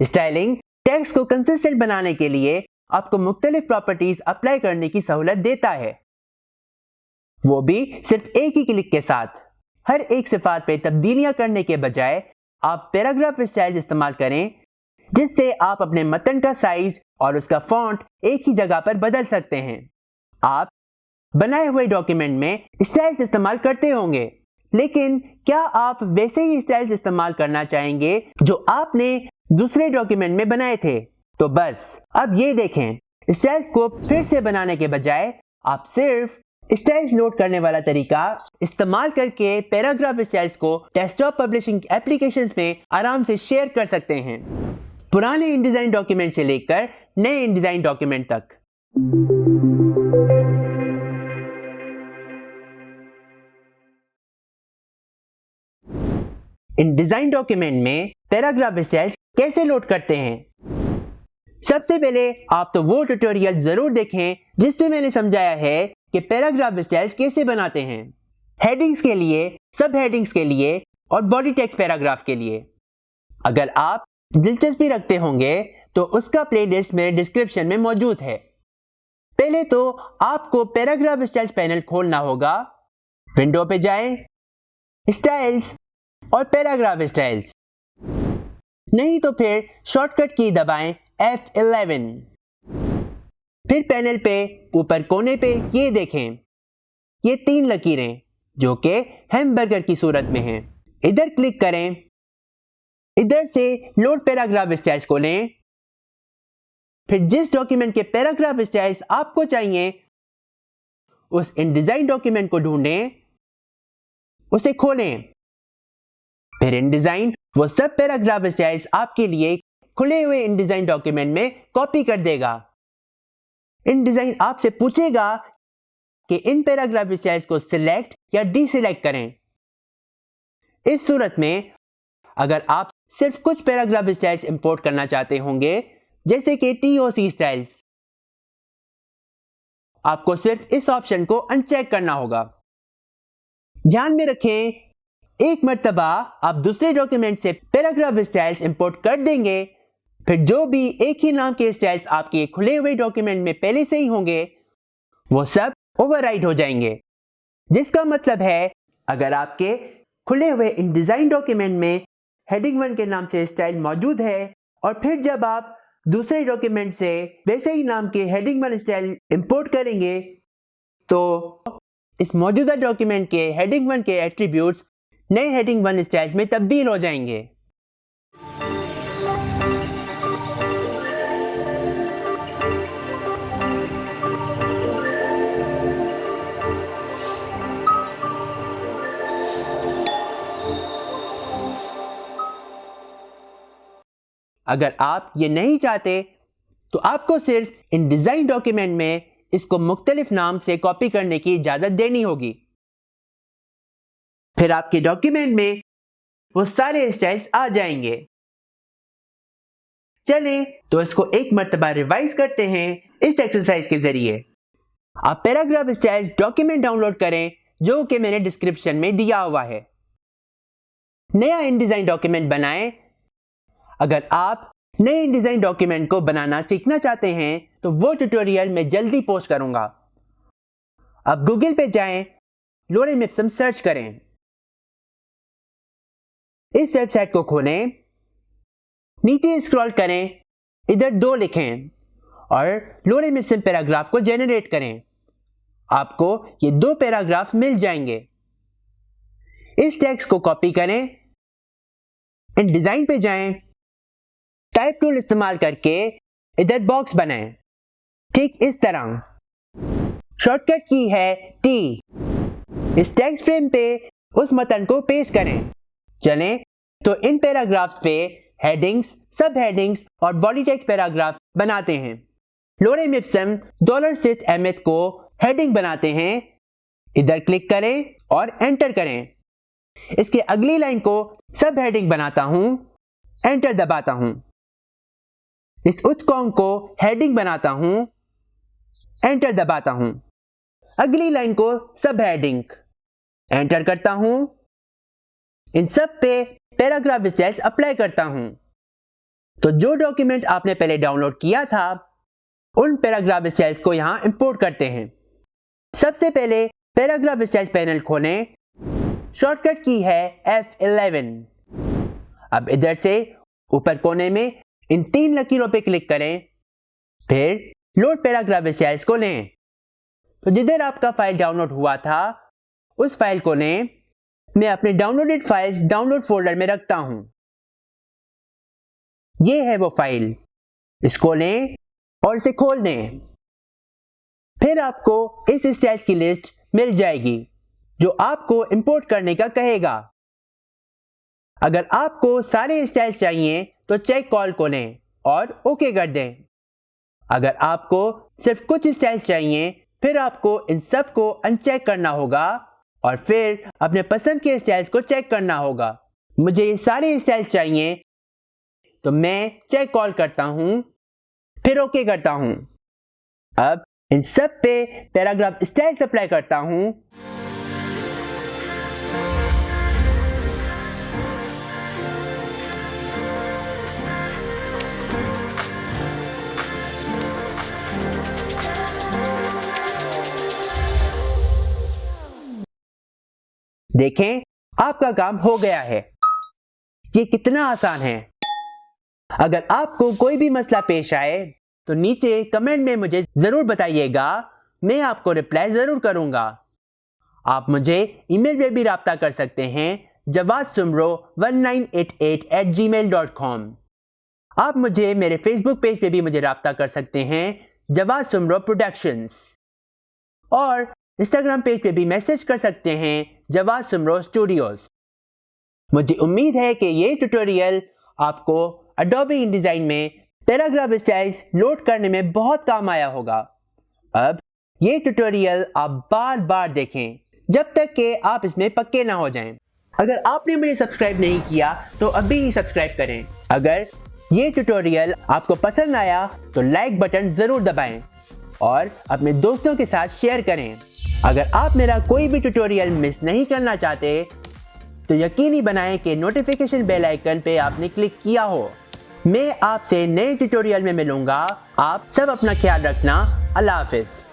Styling text को consistent बनाने के लिए आपको मुख्तलिफ़ प्रॉपर्टीज़ अप्लाई करने की सहूलत देता है। वो भी सिर्फ़ एक ही क्लिक के साथ। हर एक सिफात पे तब्दीलियाँ करने के बजाय आप पैराग्राफ स्टाइल इस्तेमाल करें, जिससे आप अपने मतन का साइज़ और उसका फॉन्ट एक ही जगह पर बदल सकते हैं। आप बनाए हुए डॉक्यूमेंट में स्टाइल्स इस्तेमाल करते होंगे, लेकिन क्या आप वैसे ही स्टाइल्स इस्तेमाल करना चाहेंगे जो आपने दूसरे डॉक्यूमेंट में बनाए थे। तो बस, अब ये देखें। स्टाइल्स को फिर से बनाने के बजाय, आप सिर्फ़ स्टाइल्स लोड करने वाला तरीका इस्तेमाल करके पैराग्राफ स्टाइल्स को डेस्कटॉप पब्लिशिंग एप्लीकेशंस में आराम से शेयर कर सकते हैं। पुराने इनडिजाइन डॉक्यूमेंट से लेकर नए इनडिजाइन डॉक्यूमेंट तक। इन डिज़ाइन डॉक्यूमेंट में पैराग्राफ स्टाइल्स कैसे लोड करते हैं? सबसे पहले आप तो वो ट्यूटोरियल ज़रूर देखें जिसमें मैंने समझाया है कि पैराग्राफ स्टाइल्स कैसे बनाते हैं। हेडिंग्स के लिए सब हेडिंग्स के लिए और बॉडी टेक्स्ट पैराग्राफ के लिए। अगर आप दिलचस्पी रखते होंगे तो उसका प्लेलिस्ट मेरे डिस्क्रिप्शन में मौजूद है। पहले तो आपको पैराग्राफ स्टाइल्स पैनल खोलना होगा। विंडो पे जाएँ, स्टाइल्स और पैराग्राफ स्टाइल्स नहीं तो फिर शॉर्टकट की दबाएँ F11 फिर पैनल पे, ऊपर कोने पे ये देखें। ये तीन लकीरें, जो कि हैमबर्गर की सूरत में हैं। इधर क्लिक करें। इधर से लोड पैराग्राफ स्टाइल्स को लें। फिर जिस डॉक्यूमेंट के पैराग्राफ स्टाइल्स आपको चाहिए, उस इन डिज़ाइन डॉक्यूमेंट को ढूंढें। उसे खोलें। फिर इन डिज़ाइन, वो सब पैराग्राफ स्टाइल्स आपके लिए खुले हुए इन डिज़ाइन डॉक्यूमेंट में कॉपी कर देगा। इन डिज़ाइन आपसे पूछेगा कि इन पैराग्राफ स्टाइल्स को सिलेक्ट या डीसिलेक्ट करें। इस सूरत में अगर आप सिर्फ़ कुछ पैराग्राफ स्टाइल्स इंपोर्ट करना चाहते होंगे, जैसे कि टीओसी स्टाइल्स आपको सिर्फ़ इस ऑप्शन को अनचेक करना होगा। ध्यान में रखें एक मरतबा आप दूसरे डॉक्यूमेंट से पैराग्राफ स्टाइल्स इंपोर्ट कर देंगे। फिर जो भी एक ही नाम के स्टाइल्स आपके खुले हुए डॉक्यूमेंट में पहले से ही होंगे, वो सब ओवरराइड हो जाएँगे। जिसका मतलब है, अगर आपके खुले हुए इन डिज़ाइन डॉक्यूमेंट में हेडिंग वन के नाम से स्टाइल मौजूद है, और फिर जब आप दूसरे डॉक्यूमेंट से वैसे ही नाम के हेडिंग वन स्टाइल इंपोर्ट करेंगे तो इस मौजूदा डॉक्यूमेंट के हेडिंग वन के एट्रीब्यूट्स नए हेडिंग वन स्टाइल्स में तब्दील हो जाएँगे। अगर आप ये नहीं चाहते तो आपको सिर्फ़ इन डिज़ाइन डॉक्यूमेंट में इसको मुख्तलिफ़ नाम से कॉपी करने की इजाज़त देनी होगी। फिर आपके डॉक्यूमेंट में वो सारे स्टाइल्स आ जाएँगे। चले तो इसको एक मरतबा रिवाइज करते हैं इस एक्सरसाइज के ज़रिए। आप पैराग्राफ स्टाइल्स डॉक्यूमेंट डाउनलोड करें, जो कि मैंने डिस्क्रिप्शन में दिया हुआ है। नया इन डिज़ाइन डॉक्यूमेंट बनाएँ। अगर आप नए इन डिज़ाइन डॉक्यूमेंट को बनाना सीखना चाहते हैं तो वो ट्यूटोरियल मैं जल्दी पोस्ट करूँगा। अब गूगल पे जाएँ लोरे मिप्सम सर्च करें। इस वेबसाइट को खोलें। नीचे स्क्रॉल करें। इधर दो लिखें और लोरे मिप्सम पैराग्राफ को जेनरेट करें। आपको ये दो पैराग्राफ मिल जाएँगे। इस टेक्स्ट को कॉपी करें। इन डिज़ाइन पे जाएँ। टाइप टूल इस्तेमाल करके इधर बॉक्स बनाएँ। ठीक इस तरह। शॉर्टकट की है टी। इस टेक्स्ट फ्रेम पे उस मतन को पेश करें। चलें। तो इन पैराग्राफ्स पे हेडिंग्स सब हेडिंग्स और बॉडी टेक्स्ट पैराग्राफ बनाते हैं। लोरे मिप्सम डॉलर सिथ एमिथ को हेडिंग बनाते हैं। इधर क्लिक करें और एंटर करें। इसके अगली लाइन को सब हेडिंग बनाता हूँ। एंटर दबाता हूँ। इस उत्कोण को हेडिंग बनाता हूँ। एंटर दबाता हूँ। अगली लाइन को सब हेडिंग एंटर करता हूँ। इन सब पे पैराग्राफ स्टाइल्स अप्लाई करता हूँ। तो जो डॉक्यूमेंट आपने पहले डाउनलोड किया था, उन पैराग्राफ स्टाइल्स को यहाँ इंपोर्ट करते हैं। सबसे पहले पैराग्राफ स्टाइल्स पैनल खोलें। शॉर्टकट की है F11 अब इधर से ऊपर कोने में इन तीन लकीरों पे क्लिक करें। फिर लोड पैराग्राफ स्टाइल्स को लें। तो जिधर आपका फ़ाइल डाउनलोड हुआ था, उस फ़ाइल को लें। मैं अपने डाउनलोडेड फाइल्स डाउनलोड फोल्डर में रखता हूँ। ये है वो फ़ाइल इसको लें और इसे खोल दें। फिर आपको इस स्टाइल्स की लिस्ट मिल जाएगी, जो आपको इंपोर्ट करने का कहेगा। अगर आपको सारे स्टाइल्स चाहिए तो चेक कॉल को लें और ओके कर दें। अगर आपको सिर्फ़ कुछ स्टाइल्स चाहिए, फिर आपको इन सबको अनचेक करना होगा। और फिर अपने पसंद के स्टाइल्स को चेक करना होगा। मुझे ये सारे स्टाइल्स चाहिए तो मैं चेक कॉल करता हूँ। फिर ओके करता हूँ। अब इन सब पे पैराग्राफ स्टाइल्स अप्लाई करता हूँ। देखें, आपका काम हो गया है। ये कितना आसान है। अगर आपको कोई भी मसला पेश आए तो नीचे कमेंट में मुझे ज़रूर बताइएगा, मैं आपको रिप्लाई ज़रूर करूँगा। आप मुझे ईमेल पे भी रब्ता कर सकते हैं Jawad Soomro one nine eight eight eight Gmail dot com आप मुझे मेरे फेसबुक पेज पे भी मुझे रब्ता कर सकते हैं जवाद सुमरो प्रोडक्शंस और इंस्टाग्राम पेज पे भी मैसेज कर सकते हैं जवाद सुमरो स्टूडियोज मुझे उम्मीद है कि ये ट्यूटोरियल आपको अडोबी इन डिज़ाइन में पैराग्राफ स्टाइल्स लोड करने में बहुत काम आया होगा। अब ये ट्यूटोरियल आप बार बार देखें, जब तक कि आप इसमें पक्के ना हो जाएँ। अगर आपने मुझे सब्सक्राइब नहीं किया तो अभी ही सब्सक्राइब करें। अगर ये ट्यूटोरियल आपको पसंद आया तो लाइक बटन ज़रूर दबाएँ और अपने दोस्तों के साथ शेयर करें। अगर आप मेरा कोई भी ट्यूटोरियल मिस नहीं करना चाहते तो यकीनी बनाएँ कि नोटिफिकेशन बेल आइकन पे आपने क्लिक किया हो। मैं आपसे नए ट्यूटोरियल में मिलूँगा। आप सब अपना ख्याल रखना। अल्लाह हाफिज़।